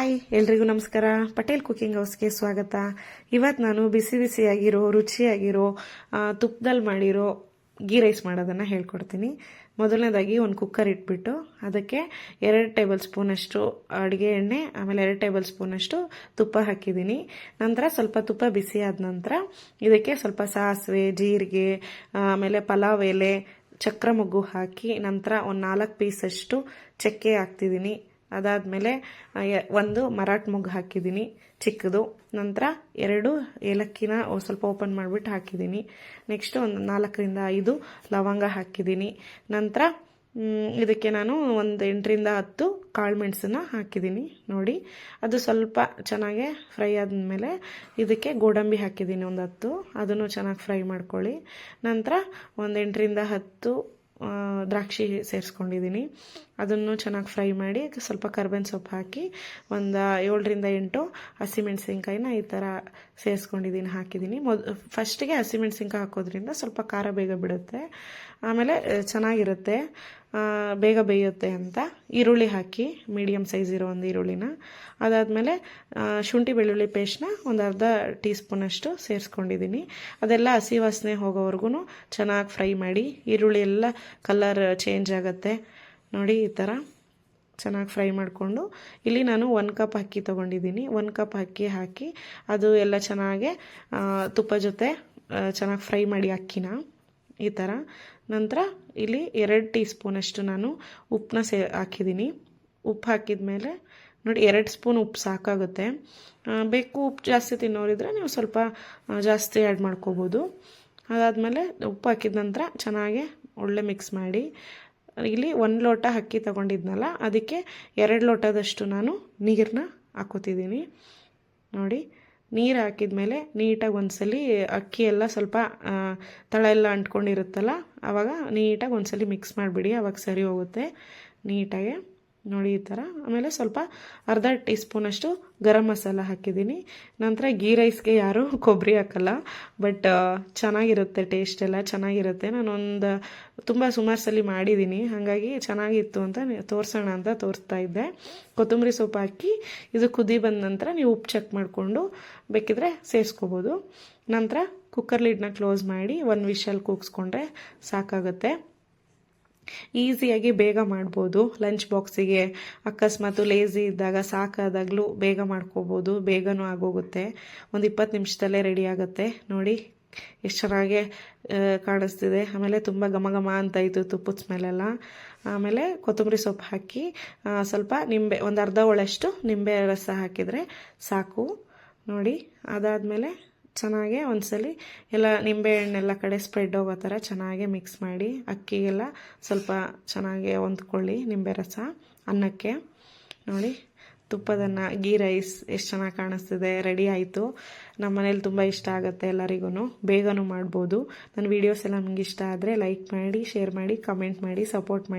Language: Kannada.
ಹಾಯ್, ಎಲ್ರಿಗೂ ನಮಸ್ಕಾರ. ಪಟೇಲ್ ಕುಕಿಂಗ್ ಹೌಸ್ಗೆ ಸ್ವಾಗತ. ಇವತ್ತು ನಾನು ಬಿಸಿ ಬಿಸಿಯಾಗಿರೋ, ರುಚಿಯಾಗಿರೋ ತುಪ್ಪದಲ್ಲಿ ಮಾಡಿರೋ ಗೀ ರೈಸ್ ಮಾಡೋದನ್ನು ಹೇಳ್ಕೊಡ್ತೀನಿ. ಮೊದಲನೇದಾಗಿ ಒಂದು ಕುಕ್ಕರ್ ಇಟ್ಬಿಟ್ಟು ಅದಕ್ಕೆ ಎರಡು ಟೇಬಲ್ ಸ್ಪೂನಷ್ಟು ಅಡುಗೆ ಎಣ್ಣೆ, ಆಮೇಲೆ ಎರಡು ಟೇಬಲ್ ಸ್ಪೂನಷ್ಟು ತುಪ್ಪ ಹಾಕಿದ್ದೀನಿ. ನಂತರ ಸ್ವಲ್ಪ ತುಪ್ಪ ಬಿಸಿ ಆದ ನಂತರ ಇದಕ್ಕೆ ಸ್ವಲ್ಪ ಸಾಸಿವೆ, ಜೀರಿಗೆ, ಆಮೇಲೆ ಪಲಾವ್ ಎಲೆ ಚಕ್ರ ಮೊಗ್ಗು ಹಾಕಿ ನಂತರ ಒಂದು ನಾಲ್ಕು ಪೀಸಷ್ಟು ಚಕ್ಕೆ ಹಾಕ್ತಿದ್ದೀನಿ. ಅದಾದಮೇಲೆ ಒಂದು ಮರಾಠ ಮೊಗ್ಗು ಹಾಕಿದ್ದೀನಿ, ಚಿಕ್ಕದು. ನಂತರ ಎರಡು ಏಲಕ್ಕಿನ ಸ್ವಲ್ಪ ಓಪನ್ ಮಾಡಿಬಿಟ್ಟು ಹಾಕಿದ್ದೀನಿ. ನೆಕ್ಸ್ಟ್ ಒಂದು ನಾಲ್ಕರಿಂದ ಐದು ಲವಂಗ ಹಾಕಿದ್ದೀನಿ. ನಂತರ ಇದಕ್ಕೆ ನಾನು ಒಂದು ಎಂಟರಿಂದ ಹತ್ತು ಕಾಳು ಮೆಣಸನ್ನ ಹಾಕಿದ್ದೀನಿ. ನೋಡಿ, ಅದು ಸ್ವಲ್ಪ ಚೆನ್ನಾಗೆ ಫ್ರೈ ಆದಮೇಲೆ ಇದಕ್ಕೆ ಗೋಡಂಬಿ ಹಾಕಿದ್ದೀನಿ ಒಂದು ಹತ್ತು. ಅದನ್ನು ಚೆನ್ನಾಗಿ ಫ್ರೈ ಮಾಡ್ಕೊಳ್ಳಿ. ನಂತರ ಒಂದು ಎಂಟರಿಂದ ಹತ್ತು ದ್ರಾಕ್ಷಿ ಸೇರಿಸ್ಕೊಂಡಿದ್ದೀನಿ ಅದನ್ನು ಚೆನ್ನಾಗಿ ಫ್ರೈ ಮಾಡಿ ಸ್ವಲ್ಪ ಕರ್ಬೇವಿನ ಸೊಪ್ಪು ಹಾಕಿ ಒಂದು ಏಳರಿಂದ ಎಂಟು ಹಸಿಮೆಣಸಿನ್ಕಾಯಿನ ಈ ಥರ ಸೇರಿಸ್ಕೊಂಡಿದ್ದೀನಿ ಹಾಕಿದ್ದೀನಿ ಮೊದ್ ಫಸ್ಟಿಗೆ ಹಸಿಮೆಣಸಿನ್ಕಾಯಿ ಹಾಕೋದ್ರಿಂದ ಸ್ವಲ್ಪ ಖಾರ ಬೇಗ ಬಿಡುತ್ತೆ. ಆಮೇಲೆ ಚೆನ್ನಾಗಿರುತ್ತೆ. ಬೇಗ ಬೇಯುತ್ತೆ ಅಂತ. ಈರುಳ್ಳಿ ಹಾಕಿ ಮೀಡಿಯಮ್ ಸೈಜ್ ಇರೋ ಒಂದು ಈರುಳ್ಳಿನ. ಅದಾದಮೇಲೆ ಶುಂಠಿ ಬೆಳ್ಳುಳ್ಳಿ ಪೇಸ್ಟ್ನ ಒಂದು ಅರ್ಧ ಟೀ ಸ್ಪೂನಷ್ಟು ಸೇರಿಸ್ಕೊಂಡಿದ್ದೀನಿ. ಅದೆಲ್ಲ ಹಸಿ ವಾಸನೆ ಹೋಗೋವರೆಗೂ ಚೆನ್ನಾಗಿ ಫ್ರೈ ಮಾಡಿ, ಈರುಳ್ಳಿ ಎಲ್ಲ ಕಲರ್ ಚೇಂಜ್ ಆಗುತ್ತೆ. ನೋಡಿ, ಈ ಥರ ಚೆನ್ನಾಗಿ ಫ್ರೈ ಮಾಡಿಕೊಂಡು. ಇಲ್ಲಿ ನಾನು ಒಂದು ಕಪ್ ಅಕ್ಕಿ ತೊಗೊಂಡಿದ್ದೀನಿ. ಒಂದು ಕಪ್ ಅಕ್ಕಿ ಹಾಕಿ, ಅದು ಎಲ್ಲ ಚೆನ್ನಾಗೆ ತುಪ್ಪ ಜೊತೆ ಚೆನ್ನಾಗಿ ಫ್ರೈ ಮಾಡಿ ಅಕ್ಕಿನ. ಈ ಥರ ನಂತರ ಇಲ್ಲಿ ಎರಡು ಟೀ ಸ್ಪೂನಷ್ಟು ನಾನು ಉಪ್ಪನ್ನ ಸೇ, ಹಾಕಿದ್ದೀನಿ. ಉಪ್ಪು ಹಾಕಿದ ಮೇಲೆ ನೋಡಿ ಎರಡು ಸ್ಪೂನ್ ಉಪ್ಪು ಸಾಕಾಗುತ್ತೆ. ಬೇಕು ಉಪ್ಪು ಜಾಸ್ತಿ ತಿನ್ನೋರಿದ್ರೆ ನೀವು ಸ್ವಲ್ಪ ಜಾಸ್ತಿ ಆ್ಯಡ್ ಮಾಡ್ಕೋಬೋದು. ಅದಾದಮೇಲೆ ಉಪ್ಪು ಹಾಕಿದ ನಂತರ ಚೆನ್ನಾಗಿ ಒಳ್ಳೆ ಮಿಕ್ಸ್ ಮಾಡಿ, ಇಲ್ಲಿ ಒಂದು ಲೋಟ ಅಕ್ಕಿ ತಗೊಂಡಿದ್ನಲ್ಲ, ಅದಕ್ಕೆ ಎರಡು ಲೋಟದಷ್ಟು ನಾನು ನೀರನ್ನ ಹಾಕೋತಿದ್ದೀನಿ. ನೋಡಿ ನೀರು ಹಾಕಿದ ಮೇಲೆ ನೀಟಾಗಿ ಒಂದ್ಸಲಿ ಅಕ್ಕಿ ಎಲ್ಲ ಸ್ವಲ್ಪ ತಳ ಎಲ್ಲ ಅಂಟ್ಕೊಂಡಿರುತ್ತಲ್ಲ ಆವಾಗ ನೀಟಾಗಿ ಒಂದ್ಸಲಿ ಮಿಕ್ಸ್ ಮಾಡಿಬಿಡಿ ಆವಾಗ ಸರಿ ಹೋಗುತ್ತೆ ನೀಟಾಗಿ. ನೋಡಿ ಈ ಥರ. ಆಮೇಲೆ ಸ್ವಲ್ಪ ಅರ್ಧ ಟೀ ಸ್ಪೂನಷ್ಟು ಗರಂ ಮಸಾಲ ಹಾಕಿದ್ದೀನಿ. ನಂತರ ಗೀ ರೈಸ್ಗೆ ಯಾರೂ ಕೊಬ್ಬರಿ ಹಾಕಲ್ಲ. ಬಟ್ ಚೆನ್ನಾಗಿರುತ್ತೆ ಟೇಸ್ಟ್ ಎಲ್ಲ, ಚೆನ್ನಾಗಿರುತ್ತೆ. ನಾನೊಂದು ತುಂಬ ಸುಮಾರು ಸಲ ಮಾಡಿದ್ದೀನಿ. ಹಾಗಾಗಿ ಚೆನ್ನಾಗಿತ್ತು ಅಂತ ತೋರಿಸೋಣ ಅಂತ ತೋರಿಸ್ತಾ ಇದ್ದೆ. ಕೊತ್ತಂಬರಿ ಸೊಪ್ಪು ಹಾಕಿ ಇದು ಕುದಿ ಬಂದ ನಂತರ ನೀವು ಉಪ್ಪು ಚೆಕ್ ಮಾಡಿಕೊಂಡು ಬೇಕಿದ್ರೆ ಸೇರಿಸ್ಕೋಬೋದು. ನಂತರ ಕುಕ್ಕರ್ ಲಿಡ್ನ ಕ್ಲೋಸ್ ಮಾಡಿ ಒಂದು ವಿಷಲ್ ಕೂಗಿಸ್ಕೊಂಡ್ರೆ ಸಾಕಾಗುತ್ತೆ. ಈಸಿಯಾಗಿ ಬೇಗ ಮಾಡ್ಬೋದು. ಲಂಚ್ ಬಾಕ್ಸಿಗೆ ಅಕಸ್ಮಾತ್ ಲೇಸಿ ಇದ್ದಾಗ, ಸಾಕಾದಾಗಲೂ ಬೇಗ ಮಾಡ್ಕೋಬೋದು. ಬೇಗನೂ ಆಗೋಗುತ್ತೆ. ಒಂದು ಇಪ್ಪತ್ತು ನಿಮಿಷದಲ್ಲೇ ರೆಡಿ ಆಗುತ್ತೆ. ನೋಡಿ, ಎಷ್ಟು ಚೆನ್ನಾಗೆ ಕಾಣಿಸ್ತಿದೆ. ಆಮೇಲೆ ತುಂಬ ಘಮ ಘಮ ಅಂತ ಇತ್ತು ತುಪ್ಪದ ಸ್ಮೆಲೆಲ್ಲ ಆಮೇಲೆ ಕೊತ್ತಂಬರಿ ಸೊಪ್ಪು ಹಾಕಿ ಸ್ವಲ್ಪ ನಿಂಬೆ, ಒಂದು ಅರ್ಧ ಒಳಷ್ಟು ನಿಂಬೆ ರಸ ಹಾಕಿದರೆ ಸಾಕು. ನೋಡಿ, ಅದಾದಮೇಲೆ ಚೆನ್ನಾಗೆ ಒಂದ್ಸಲ ಎಲ್ಲ ನಿಂಬೆ ಹಣ್ಣೆಲ್ಲ ಕಡೆ ಸ್ಪ್ರೆಡ್ ಹೋಗೋ ಥರ ಚೆನ್ನಾಗೆ ಮಿಕ್ಸ್ ಮಾಡಿ, ಅಕ್ಕಿಗೆಲ್ಲ ಸ್ವಲ್ಪ ಚೆನ್ನಾಗೆ ಹೊಂದ್ಕೊಳ್ಳಿ ನಿಂಬೆ ರಸ, ಅನ್ನಕ್ಕೆ. ನೋಡಿ, ತುಪ್ಪದನ್ನ ಗೀ ರೈಸ್ ಎಷ್ಟು ಚೆನ್ನಾಗಿ ಕಾಣಿಸ್ತಿದೆ ರೆಡಿ ಆಯಿತು. ನಮ್ಮ ಮನೇಲಿ ತುಂಬ ಇಷ್ಟ ಆಗುತ್ತೆ ಎಲ್ಲರಿಗೂ ಬೇಗನೂ ಮಾಡ್ಬೋದು. ನನ್ನ ವೀಡಿಯೋಸ್ ಎಲ್ಲ ನಮಗೆ ಇಷ್ಟ ಆದರೆ ಲೈಕ್ ಮಾಡಿ ಶೇರ್ ಮಾಡಿ ಕಮೆಂಟ್ ಮಾಡಿ ಸಪೋರ್ಟ್ ಮಾಡಿ.